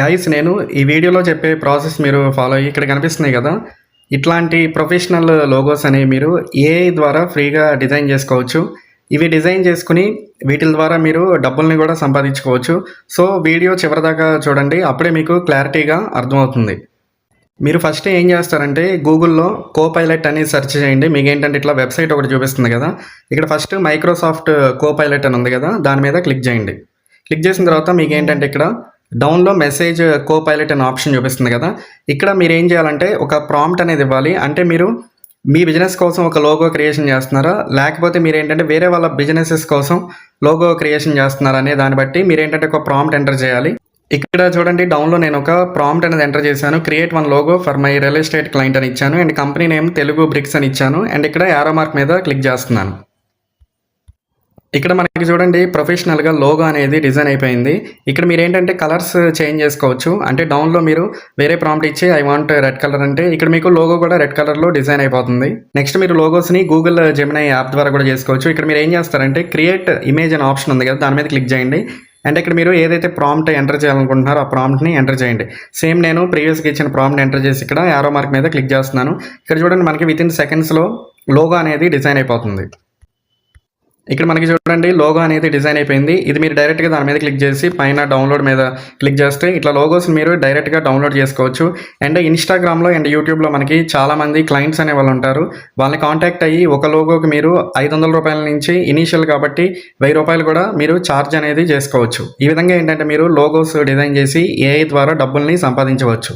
Guys నేను ఈ వీడియోలో చెప్పే ప్రాసెస్ మీరు ఫాలో అయ్యి ఇక్కడ కనిపిస్తున్నాయి కదా. ఇట్లాంటి ప్రొఫెషనల్ లోగోస్ అనేవి మీరు ఏఐ ద్వారా ఫ్రీగా డిజైన్ చేసుకోవచ్చు. ఇవి డిజైన్ చేసుకుని వీటి ద్వారా మీరు డబ్బుల్ని కూడా సంపాదించుకోవచ్చు. సో వీడియో చివరిదాకా చూడండి. అప్పుడే మీకు క్లారిటీగా అర్థమవుతుంది. మీరు ఫస్ట్ ఏం చేస్తారంటే గూగుల్లో కో పైలట్ అని సెర్చ్ చేయండి. మీకు ఏంటంటే ఇట్లా వెబ్సైట్ ఒకటి చూపిస్తుంది కదా. ఇక్కడ ఫస్ట్ మైక్రోసాఫ్ట్ కో పైలట్ అని ఉంది కదా. దాని మీద క్లిక్ చేయండి. క్లిక్ చేసిన తర్వాత మీకు ఏంటంటే ఇక్కడ డౌన్లో మెసేజ్ కో పైలట్ అనే ఆప్షన్ చూపిస్తుంది కదా. ఇక్కడ మీరు ఏం చేయాలంటే ఒక ప్రాంప్ట్ అనేది ఇవ్వాలి. అంటే మీరు మీ బిజినెస్ కోసం ఒక లోగో క్రియేషన్ చేస్తున్నారా? లేకపోతే మీరు ఏంటంటే వేరే వాళ్ళ బిజినెసెస్ కోసం లోగో క్రియేషన్ చేస్తున్నారా అనే దాన్ని బట్టి మీరు ఏంటంటే ఒక ప్రాంప్ట్ ఎంటర్ చేయాలి. ఇక్కడ చూడండి డౌన్లో నేను ఒక ప్రాంప్ట్ అనేది ఎంటర్ చేశాను. Create one logo for my real estate client అని ఇచ్చాను. And company name Telugu bricks అని ఇచ్చాను. అండ్ ఇక్కడ యారో మార్క్ మీద క్లిక్ చేస్తున్నాను. ఇక్కడ మనకి చూడండి ప్రొఫెషనల్గా లోగో అనేది డిజైన్ అయిపోయింది. ఇక్కడ మీరు ఏంటంటే కలర్స్ చేంజ్ చేసుకోవచ్చు. అంటే డౌన్లో మీరు వేరే ప్రాంప్ట్ ఇచ్చి ఐ వాంట్ రెడ్ కలర్ అంటే ఇక్కడ మీకు లోగో కూడా రెడ్ కలర్లో డిజైన్ అయిపోతుంది. నెక్స్ట్ మీరు లోగోస్ని గూగుల్ జెమినై యాప్ ద్వారా కూడా చేసుకోవచ్చు. ఇక్కడ మీరు ఏం చేస్తారంటే క్రియేట్ ఇమేజ్ అనే ఆప్షన్ ఉంది కదా దాని మీద క్లిక్ చేయండి. అండ్ ఇక్కడ మీరు ఏదైతే ప్రాంప్ట్ ఎంటర్ చేయాలనుకుంటున్నారో ఆ ప్రాంప్ట్ని ఎంటర్ చేయండి. సేమ్ నేను ప్రీవియస్గా ఇచ్చిన ప్రాంప్ట్ ఎంటర్ చేసి ఇక్కడ యారో మార్క్ మీద క్లిక్ చేస్తున్నాను. ఇక్కడ చూడండి మనకి విత్ ఇన్ సెకండ్స్లో లోగో అనేది డిజైన్ అయిపోతుంది. ఇక్కడ మనకి చూడండి లోగో అనేది డిజైన్ అయిపోయింది. ఇది మీరు డైరెక్ట్గా దాని మీద క్లిక్ చేసి పైన డౌన్లోడ్ మీద క్లిక్ చేస్తే ఇట్లా లోగోస్ మీరు డైరెక్ట్గా డౌన్లోడ్ చేసుకోవచ్చు. అండ్ ఇన్స్టాగ్రామ్లో అండ్ యూట్యూబ్లో మనకి చాలామంది క్లయింట్స్ అనే వాళ్ళు ఉంటారు. వాళ్ళని కాంటాక్ట్ అయ్యి ఒక లోగోకి మీరు ఐదు వందల రూపాయల నుంచి ఇనీషియల్ కాబట్టి వెయ్యి రూపాయలు కూడా మీరు ఛార్జ్ అనేది చేసుకోవచ్చు. ఈ విధంగా ఏంటంటే మీరు లోగోస్ డిజైన్ చేసి ఏఐ ద్వారా డబ్బుల్ని సంపాదించవచ్చు.